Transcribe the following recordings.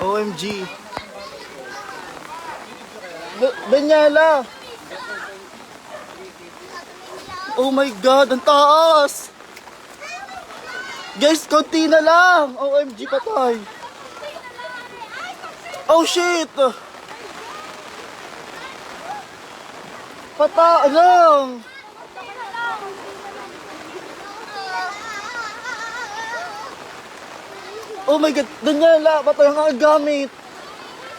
OMG. B- Benyela! Oh my God, ang taas! Guys, konti na lang! OMG, patay! Oh shit! Pata, lang! Oh my God, Daniela, patay ang gamit!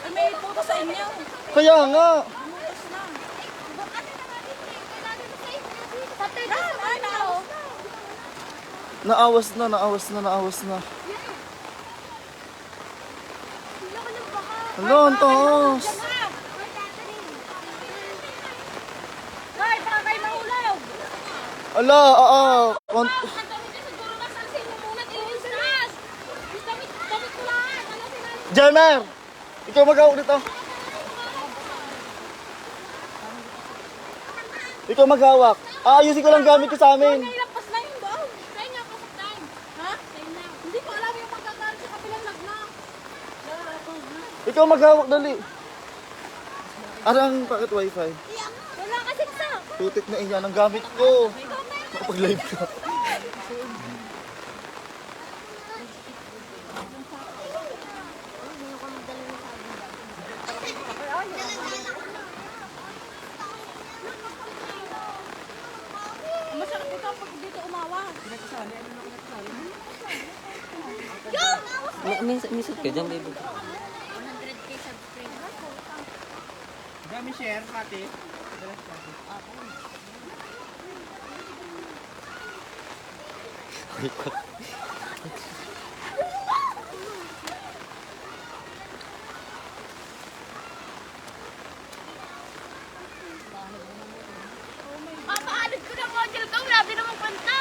Ay, may puto sa inyo. Kaya nga! Nakaos na. Naawas na, naawas na, naawas na. Hello, ang taas! Ay, baka kayo mahulaw. Ala, ah, ah Ang dami ka siguro nasalsin mo muna tinis nas. Damit, damit ko lahat. Jenner! Ikaw mag-hawak dito. Ikaw maghawak. Aayusin ko lang gamit ko sa amin. Nailampas na yung doon. Tayo nga, pasok tayo. Ha? Tayo na. Hindi ko alam yung magkakaroon sa kapilang lagna. Ikaw maghawak, dali. Arang, bakit wifi? Wala kasi sa. Putik na iyan ang gamit ko. Makapag-live ka. Masarap ito pag dito umawa. May, may, may suit ka dyan, baby. 100k subscribers. Dami share, pati. Papaalad ko ng model ko. Grabe naman kwenta.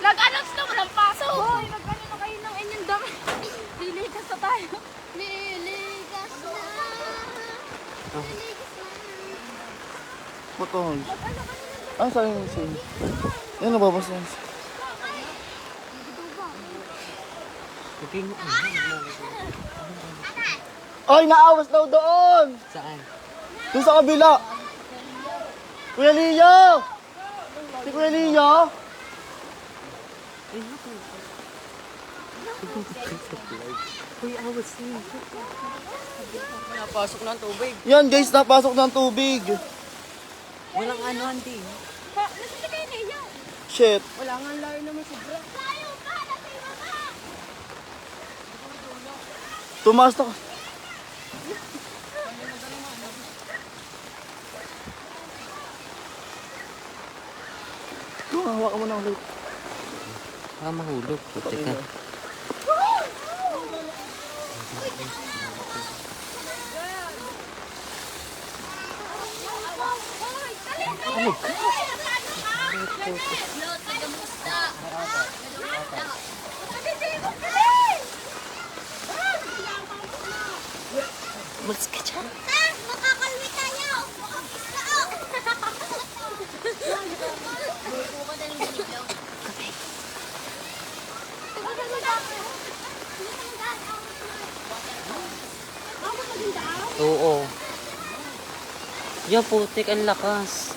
Lag-announce na walang paso. Hoy, nagkano na kayo ng inyong dami. Liligas na tayo. Liligas na. Putol. Ano sa akin sin? Yan, nababas yan. Ay, naawas daw doon! saan? Doon sa kabila! Kuya Leo! Si Kuya Leo! Uy, awas na. Napasok na ang tubig. Yan guys, napasok ng tubig. Walang ano, auntie. Pa, nasa kayo na iya. Shit. Wala nga layo naman sobra. Tayo pa, natin mama. Tumaas na. Ito, hawakan mo na ulit. Ah, mahulog. Puti ka. Oh Mas ka dyan. Oo. Yan, putik. Ang lakas.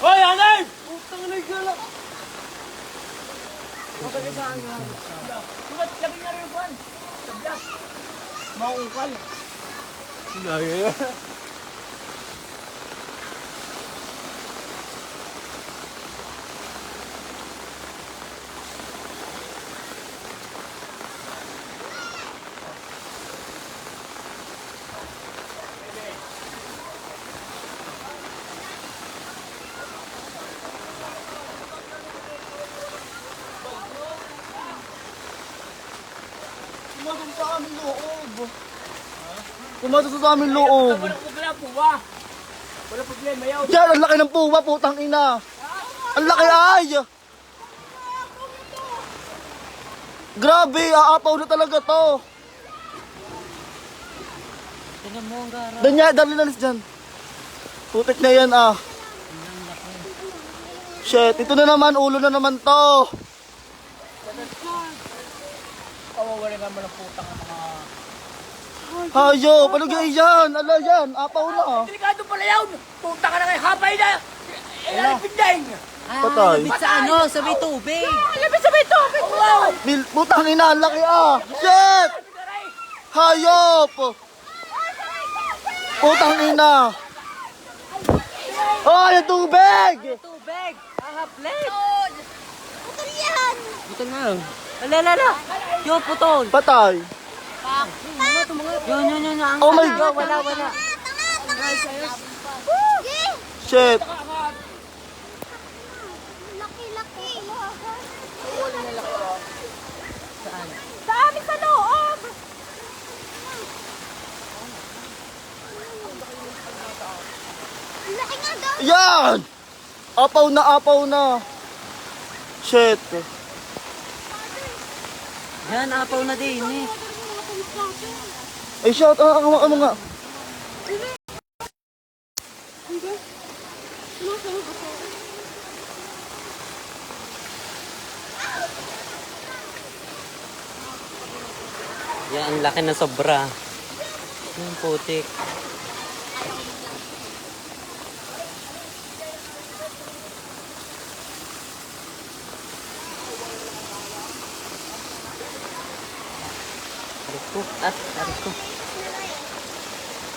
Hoy, anay! Putang na gala. Bakit sabi nga rin buwan? Sablas. Maungkal. Gaya. Pumasok sa aming loob. Pumasok sa aming loob. Wala problema, puwa. Wala problema, yaw. Yan, ang laki ng puwa, putang ina. Ang laki ay! Grabe, aapaw na talaga to. Tingnan mo ang gara. Danya, dali na dyan. Putik na yan ah. Shit, ito na naman, ulo na naman to. Pawawala naman ng putang ang mga... Hayo, palagay yan. Ala yan, apaw na. Delikado pala yun! Puta ka na kayo, hapay na! Ilalipid na yun! Patay. Labit sa ano, sa may tubig. Labi sa may tubig! Wow! Bil, putang ina, ang laki ah. Shit! Hayop! Putang ina. Oh, yung tubig! Tubig! Ahaplet! Putol yan! Ito na. Ala, ala, ala. Yo, putol. Patay. Yun, yun, yun. Ang Oh my God. Wala, wala. Shit. Laki-laki! Saan? Sa amin sa loob! Ang laki nga daw! Yan! Apaw na, apaw na. Shit. Yan, apaw na din eh. Ay, shout out ako ano nga. Yan, ang laki na sobra. Yung putik. Ko, at, aray ko.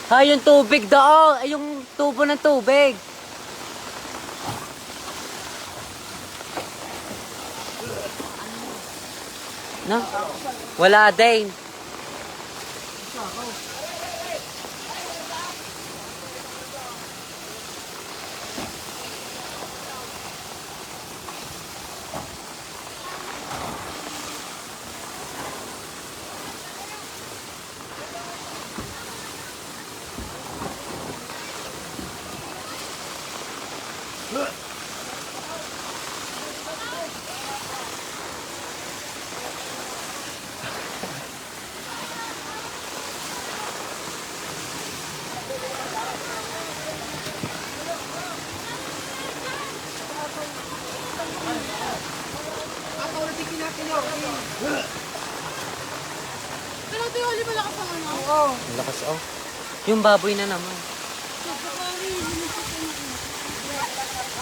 Ha, yung tubig daw! Ay, yung tubo ng tubig! No? Wala din. Pero ito yung malakas ang ano? Ang lakas oh. Yung baboy na naman.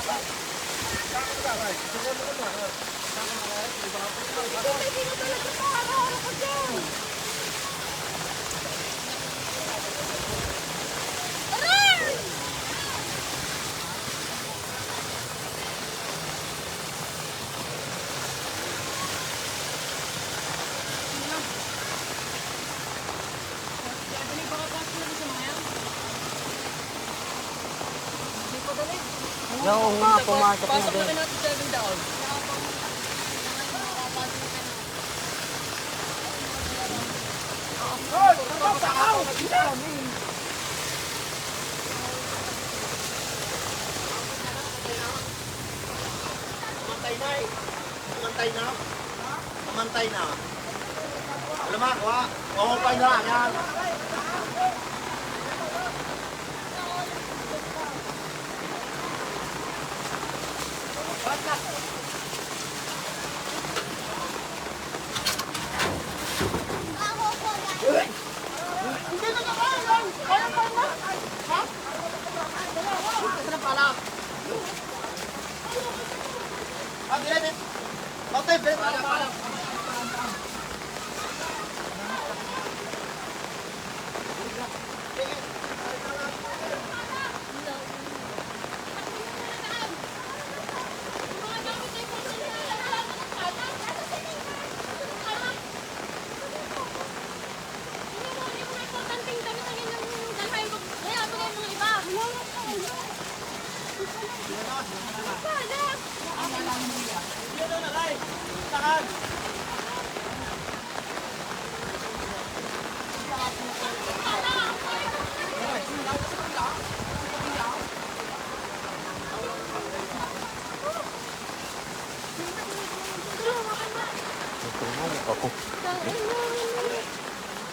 Saan ka na ba? Saan na ba? Saan ka na? Oo nga, pumasok na din. Mantay na eh. Mantay na. Mantay na. Alam mo, wa. Umupay na lang yan. Ah, Ako.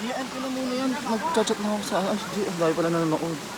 Diyan ko na muna yan. Mag-chat na ako sa SG. Ang dahil pala nanonood. Na pala